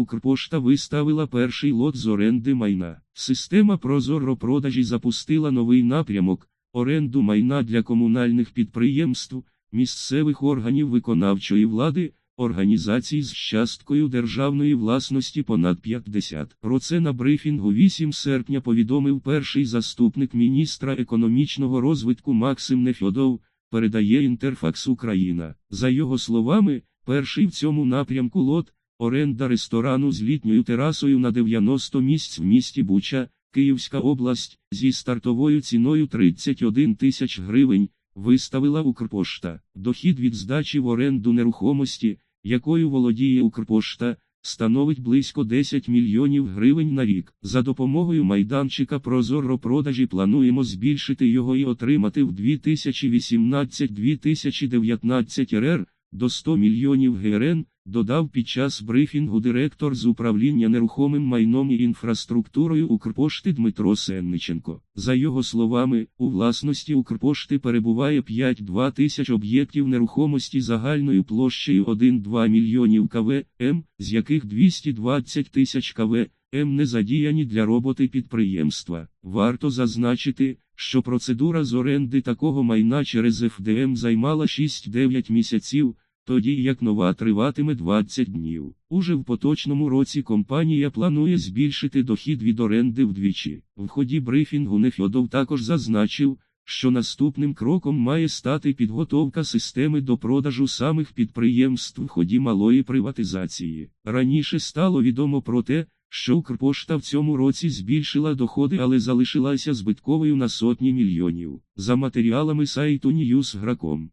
Укрпошта виставила перший лот з оренди майна. Система Прозоро продажі запустила новий напрямок оренду майна для комунальних підприємств, місцевих органів виконавчої влади, організацій з часткою державної власності понад 50. Про це на брифінгу 8 серпня повідомив перший заступник міністра економічного розвитку Максим Нефьодов, передає Інтерфакс Україна. За його словами, перший в цьому напрямку лот оренда ресторану з літньою терасою на 90 місць в місті Буча, Київська область, зі стартовою ціною 31 тисяч гривень, виставила Укрпошта. Дохід від здачі в оренду нерухомості, якою володіє Укрпошта, становить близько 10 мільйонів гривень на рік. За допомогою майданчика Прозоро продажі плануємо збільшити його і отримати в 2018-2019 РР до 100 мільйонів ГРН, додав під час брифінгу директор з управління нерухомим майном і інфраструктурою Укрпошти Дмитро Сенниченко. За його словами, у власності Укрпошти перебуває 5-2 тисяч об'єктів нерухомості загальною площею 1-2 мільйонів КВ, М, з яких 220 тисяч КВ, М не задіяні для роботи підприємства. Варто зазначити, що процедура з оренди такого майна через ФДМ займала 6-9 місяців, тоді як нова триватиме 20 днів. Уже в поточному році компанія планує збільшити дохід від оренди вдвічі. В ході брифінгу Нефьодов також зазначив, що наступним кроком має стати підготовка системи до продажу самих підприємств в ході малої приватизації. Раніше стало відомо про те, що Укрпошта в цьому році збільшила доходи, але залишилася збитковою на сотні мільйонів. За матеріалами сайту Newsgrakом.